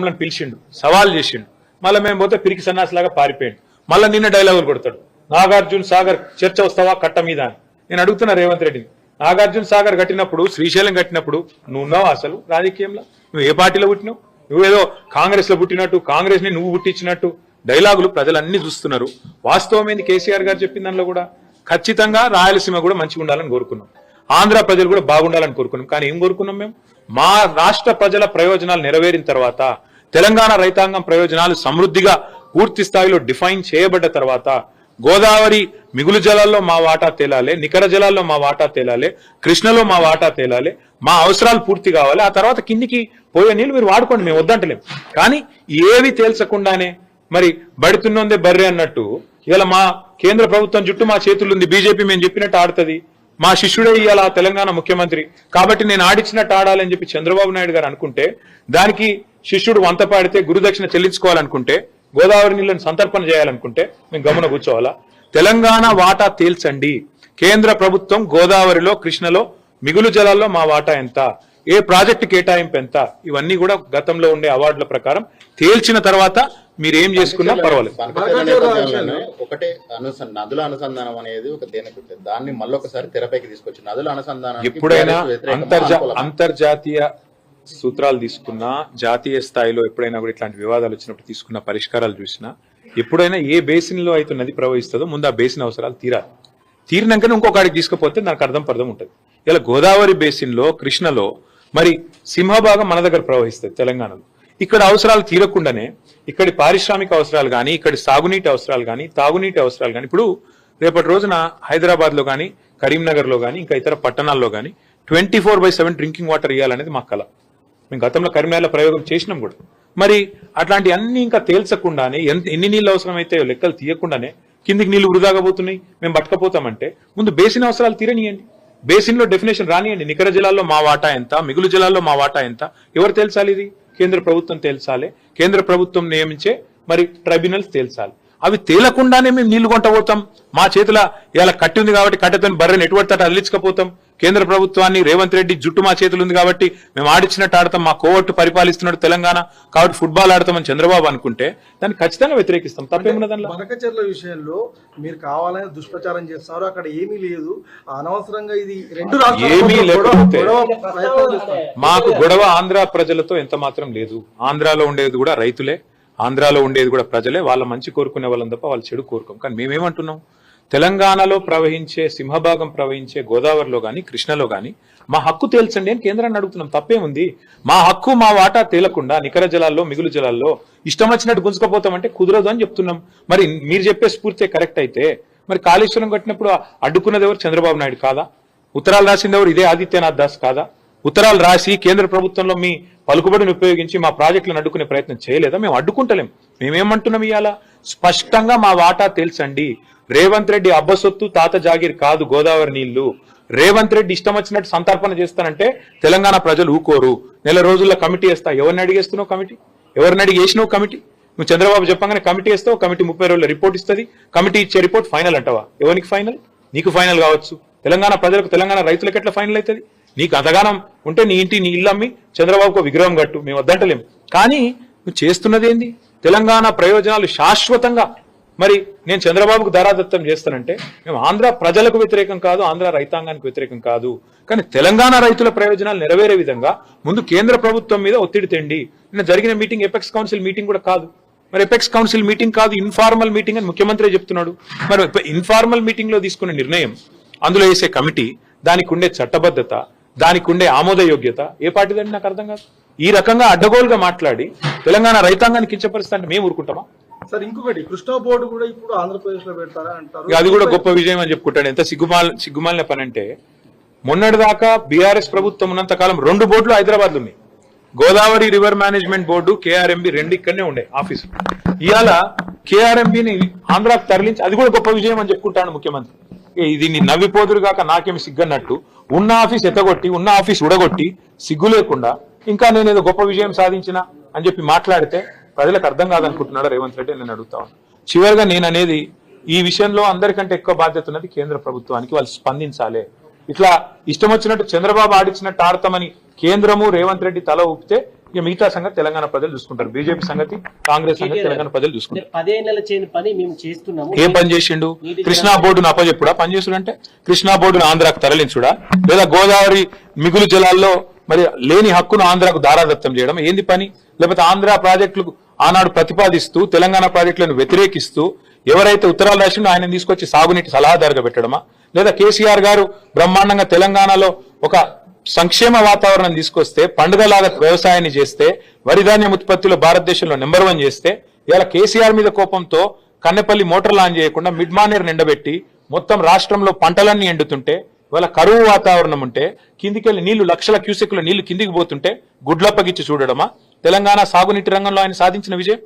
మమ్మల్ని పిలిచిండు సవాల్ చేసిండు. మళ్ళీ మేము పోతే పిరికి సన్నాసిలాగా పారిపోయాడు. మళ్ళీ నిన్న డైలాగులు కొడతాడు. నాగార్జున సాగర్ చర్చ వస్తావా కట్ట మీద అని. నేను అడుగుతున్నా రేవంత్ రెడ్డిని నాగార్జున సాగర్ కట్టినప్పుడు శ్రీశైలం కట్టినప్పుడు నువ్వు ఉన్నావు అసలు రాజకీయంలో? నువ్వు ఏ పార్టీలో పుట్టినావు? నువ్వేదో కాంగ్రెస్లో పుట్టినట్టు కాంగ్రెస్ని నువ్వు పుట్టించినట్టు డైలాగులు ప్రజలన్నీ చూస్తున్నారు. వాస్తవం ఏంది కేసీఆర్ గారు చెప్పిన దానిలో కూడా? ఖచ్చితంగా రాయలసీమ కూడా మంచిగా ఉండాలని కోరుకున్నాం. ఆంధ్ర ప్రజలు కూడా బాగుండాలని కోరుకున్నాం. కానీ ఏం కోరుకున్నాం మేము? మా రాష్ట్ర ప్రజల ప్రయోజనాలు నెరవేరిన తర్వాత తెలంగాణ రైతాంగం ప్రయోజనాలు సమృద్ధిగా పూర్తి స్థాయిలో డిఫైన్ చేయబడ్డ తర్వాత గోదావరి మిగులు జలాల్లో మా వాటా తేలాలి నికర జలాల్లో మా వాటా తేలాలి కృష్ణలో మా వాటా తేలాలి మా అవసరాలు పూర్తి కావాలి ఆ తర్వాత కిందికి పోయే నీళ్ళు మీరు వాడుకోండి మేము వద్దంటలేం. కానీ ఏవి తేల్చకుండానే మరి బడితున్నోందే బర్రె అన్నట్టు ఇవాళ మా కేంద్ర ప్రభుత్వం జుట్టు మా చేతులుంది బీజేపీ మేము చెప్పినట్టు ఆడుతుంది. మా శిష్యుడే ఇవాళ తెలంగాణ ముఖ్యమంత్రి. కాబట్టి నేను ఆడిచ్చినట్టు ఆడాలని చెప్పి చంద్రబాబు నాయుడు గారు అనుకుంటే దానికి శిష్యుడు వంత పాడితే గురుదక్షిణ చెల్లించుకోవాలనుకుంటే గోదావరి నీళ్ళని సంతర్పణ చేయాలనుకుంటే మేము గమన కూర్చోవాలా? తెలంగాణ వాటా తేల్చండి. కేంద్ర ప్రభుత్వం గోదావరిలో కృష్ణలో మిగులు జలాల్లో మా వాటా ఎంత? ఏ ప్రాజెక్టు కేటాయింపు ఎంత? ఇవన్నీ కూడా గతంలో ఉండే అవార్డుల ప్రకారం తేల్చిన తర్వాత మీరు ఏం చేసుకున్నా పర్వాలేదు. ఒకటే అనుసంధానం నదుల అనుసంధానం అనేది ఒక దేనికి దాన్ని మళ్ళొకసారి తెరపైకి తీసుకొచ్చి నదుల అనుసంధానం ఎప్పుడైనా అంతర్జా అంతర్జాతీయ సూత్రాలు తీసుకున్నా జాతీయ స్థాయిలో ఎప్పుడైనా కూడా ఇట్లాంటి వివాదాలు వచ్చినప్పుడు తీసుకున్న పరిష్కారాలు చూసినా ఎప్పుడైనా ఏ బేసిన్లో అయితే నది ప్రవహిస్తుందో ముందు ఆ బేసిన్ అవసరాలు తీరాలి. తీరినాకనే ఇంకొకడికి తీసుకుపోతే నాకు అర్థం పర్థం ఉంటుంది. ఇలా గోదావరి బేసిన్లో కృష్ణలో మరి సింహభాగం మన దగ్గర ప్రవహిస్తుంది తెలంగాణలో. ఇక్కడ అవసరాలు తీరకుండానే ఇక్కడి పారిశ్రామిక అవసరాలు కానీ ఇక్కడి సాగునీటి అవసరాలు కానీ తాగునీటి అవసరాలు కానీ ఇప్పుడు రేపటి రోజున హైదరాబాద్లో కానీ కరీంనగర్లో కానీ ఇంకా ఇతర పట్టణాల్లో కానీ twenty four by seven drinking water ఇవ్వాలనేది మా కళ మేము గతంలో కరీంనగర్లో ప్రయోగం చేసినాం కూడా. మరి అట్లాంటి అన్ని ఇంకా తేల్చకుండానే ఎంత ఎన్ని నీళ్ళు అవసరమైతే లెక్కలు తీయకుండానే కిందికి నీళ్ళు వృధాగా పోతున్నాయి మేము పట్టుకపోతామంటే ముందు బేసిన్ అవసరాలు తీరనియండి. బేసిన్లో డెఫినేషన్ రానియండి. నికర జిల్లాల్లో మా వాటా ఎంత మిగులు జిల్లాల్లో మా వాటా ఎంత ఎవరు తేల్చాలి ఇది? కేంద్ర ప్రభుత్వం తేల్చాలి. కేంద్ర ప్రభుత్వం నియమించే మరి ట్రైబ్యునల్స్ తేల్చాలి. అవి తేలకుండానే మేము నీళ్ళు కొంటపోతాం మా చేతిలో ఇలా కట్టి ఉంది కాబట్టి కట్టెతో బర్రెని ఎటువంటి తట అల్లించకపోతాం. కేంద్ర ప్రభుత్వాన్ని రేవంత్ రెడ్డి జుట్టు మా చేతులు ఉంది కాబట్టి మేము ఆడిచ్చినట్టు ఆడతాం. మా కోవట్టు పరిపాలిస్తున్నాడు తెలంగాణ. కాబట్టి ఫుట్బాల్ ఆడతామని చంద్రబాబు అనుకుంటే దాన్ని ఖచ్చితంగా వ్యతిరేకిస్తాం. దానిలో? బనకచెర్ల విషయంలో మీరు కావాలని దుష్ప్రచారం చేస్తున్నారు. అక్కడ ఏమీ లేదు. అనవసరంగా ఇది రెండు ఏమీ లేకపోతే. మాకు గొడవ ఆంధ్ర ప్రజలతో ఎంత మాత్రం లేదు. ఆంధ్రాలో ఉండేది కూడా రైతులే. ఆంధ్రాలో ఉండేది కూడా ప్రజలే వాళ్ళ మంచి కోరుకునే వాళ్ళని తప్ప వాళ్ళు చెడు కోరుకోం కానీ మేమేమంటున్నాం? తెలంగాణలో ప్రవహించే సింహభాగం ప్రవహించే గోదావరిలో గాని కృష్ణలో గాని మా హక్కు తేల్చండి అని కేంద్రాన్ని అడుగుతున్నాం. తప్పేముంది? మా హక్కు మా వాటా తేలకుండా నికర జలాల్లో మిగులు జలాల్లో ఇష్టం వచ్చినట్టు గుంజుకపోతామంటే కుదరదు అని చెప్తున్నాం. మరి మీరు చెప్పే స్ఫూర్తి కరెక్ట్ అయితే మరి కాళేశ్వరం కట్టినప్పుడు అడ్డుకున్నది ఎవరు? చంద్రబాబు నాయుడు కాదా? ఉత్తరాలు రాసింది ఎవరు? ఇదే ఆదిత్యనాథ్ దాస్ కాదా? ఉత్తరాలు రాసి కేంద్ర ప్రభుత్వంలో మీ పలుకుబడిని ఉపయోగించి మా ప్రాజెక్టులను అడ్డుకునే ప్రయత్నం చేయలేదా? మేము అడ్డుకుంటలేం. మేమేమంటున్నాం ఇవాళ? స్పష్టంగా మా వాటా తెలుసండి. రేవంత్ రెడ్డి అబ్బసొత్తు తాత జాగీర్ కాదు గోదావరి నీళ్ళు. రేవంత్ రెడ్డి ఇష్టం వచ్చినట్టు సంతర్పణ చేస్తానంటే తెలంగాణ ప్రజలు ఊకోరు. నెల రోజుల్లో కమిటీ వేస్తా. ఎవరిని అడిగేస్తున్నావు కమిటీ? ఎవరిని అడిగి వేసినావు కమిటీ? నువ్వు చంద్రబాబు చెప్పగానే కమిటీ వేస్తావు కమిటీ ముప్పై రోజుల రిపోర్ట్ ఇస్తుంది. కమిటీ ఇచ్చే రిపోర్ట్ ఫైనల్ అంటావా? ఎవరికి ఫైనల్? నీకు ఫైనల్ కావచ్చు. తెలంగాణ ప్రజలకు తెలంగాణ రైతులకు ఎట్లా ఫైనల్ అవుతుంది? నీకు అంతగానం ఉంటే నీ ఇంటి నీ ఇల్లు అమ్మి చంద్రబాబుకు విగ్రహం కట్టు మేము వద్దంటలేము కానీ నువ్వు చేస్తున్నదేంది? తెలంగాణ ప్రయోజనాలు శాశ్వతంగా. మరి నేను చంద్రబాబుకు ధారాదత్తం చేస్తానంటే మేము ఆంధ్ర ప్రజలకు వ్యతిరేకం కాదు ఆంధ్ర రైతాంగానికి వ్యతిరేకం కాదు. కానీ తెలంగాణ రైతుల ప్రయోజనాలు నెరవేరే విధంగా ముందు కేంద్ర ప్రభుత్వం మీద ఒత్తిడి తెండి. నిన్న జరిగిన మీటింగ్ ఎపెక్స్ కౌన్సిల్ మీటింగ్ కూడా కాదు. మరి ఎపెక్స్ కౌన్సిల్ మీటింగ్ కాదు ఇన్ఫార్మల్ మీటింగ్ అని ముఖ్యమంత్రి చెప్తున్నాడు. మరి ఇన్ఫార్మల్ మీటింగ్లో తీసుకున్న నిర్ణయం అందులో వేసే కమిటీ దానికి ఉండే చట్టబద్ధత దానికి ఉండే ఆమోదయోగ్యత ఏ పార్టీదండి నాకు అర్థం కాదు. ఈ రకంగా అడ్డగోలుగా మాట్లాడి తెలంగాణ రైతాంగాన్ని కించపరిస్తా అంటే మేము ఊరుకుంటామా? సార్ ఇంకొకటి కృష్ణా బోర్డు కూడా ఇప్పుడు ఆంధ్రప్రదేశ్లో పెడతారా అంటారు? అది కూడా గొప్ప విజయం అని చెప్పుకుంటాడు ఎంత సిగ్గుమాల సిగ్గుమాలిన పని అంటే మొన్నటిదాకా బీఆర్ఎస్ ప్రభుత్వం ఉన్నంత కాలం రెండు బోర్డులు హైదరాబాద్ ఉన్నాయి. Godavari river management board KRMB రెండు ఇక్కడనే ఉండే ఆఫీసు. ఇవాళ కేఆర్ఎంబిని ఆంధ్రాకు తరలించి అది కూడా గొప్ప విజయం అని చెప్పుకుంటాడు ముఖ్యమంత్రి. దీన్ని నవ్విపోదురు కాక నాకేమి సిగ్గన్నట్టు. ఉన్న ఆఫీస్ ఎత్తగొట్టి ఉన్న ఆఫీస్ ఉడగొట్టి సిగ్గు లేకుండా ఇంకా నేను ఏదో గొప్ప విజయం సాధించిన అని చెప్పి మాట్లాడితే ప్రజలకు అర్థం కాదనుకుంటున్నాడు రేవంత్ రెడ్డి నేను అడుగుతా చివరిగా నేను అనేది ఈ విషయంలో అందరికంటే ఎక్కువ బాధ్యత ఉన్నది కేంద్ర ప్రభుత్వానికి వాళ్ళు స్పందించాలి. ఇట్లా ఇష్టం వచ్చినట్టు చంద్రబాబు ఆడిచ్చినట్టు ఆడతామని కేంద్రము రేవంత్ రెడ్డి తల ఊపితే ఇక మిగతా సంగతి తెలంగాణ ప్రజలు చూసుకుంటారు. బీజేపీ సంగతి కాంగ్రెస్ సంగతి తెలంగాణ ప్రజలు చూసుకుంటారు. పదేళ్ళ చేయని పని మేము చేస్తున్నాము. ఏం పని చేసిండు? కృష్ణా బోర్డును అప్పచెప్పుడా? పని చేసుడంటే కృష్ణా బోర్డును ఆంధ్రాకు తరలించుడా? లేదా గోదావరి మిగులు జలాల్లో మరి లేని హక్కును ఆంధ్రాకు దారాదత్తం చేయడం ఏంది పని? లేకపోతే ఆంధ్ర ప్రాజెక్టులకు ఆనాడు ప్రతిపాదిస్తూ తెలంగాణ ప్రాజెక్టులను వ్యతిరేకిస్తూ ఎవరైతే ఉత్తరాలు రాసిండో ఆయన తీసుకొచ్చి సాగునీటి సలహాదారుగా పెట్టడమా? లేదా కేసీఆర్ గారు బ్రహ్మాండంగా తెలంగాణలో ఒక సంక్షేమ వాతావరణం తీసుకొస్తే పండుగలాగా వ్యవసాయాన్ని చేస్తే వరి ధాన్యం ఉత్పత్తిలో భారతదేశంలో నెంబర్ వన్ చేస్తే ఇలా కేసీఆర్ మీద కోపంతో కన్నెపల్లి మోటార్ లాంచ్ చేయకుండా మిడ్ మానేర్ నిండబెట్టి మొత్తం రాష్ట్రంలో పంటలన్నీ ఎండుతుంటే ఇవాళ కరువు వాతావరణం ఉంటే కిందికెళ్ళి నీళ్ళు లక్షల క్యూసెక్ల నీళ్ళు కిందికి పోతుంటే గుడ్లప్పగిచ్చి చూడడమా? తెలంగాణ సాగునీటి రంగంలో ఆయన సాధించిన విజయం?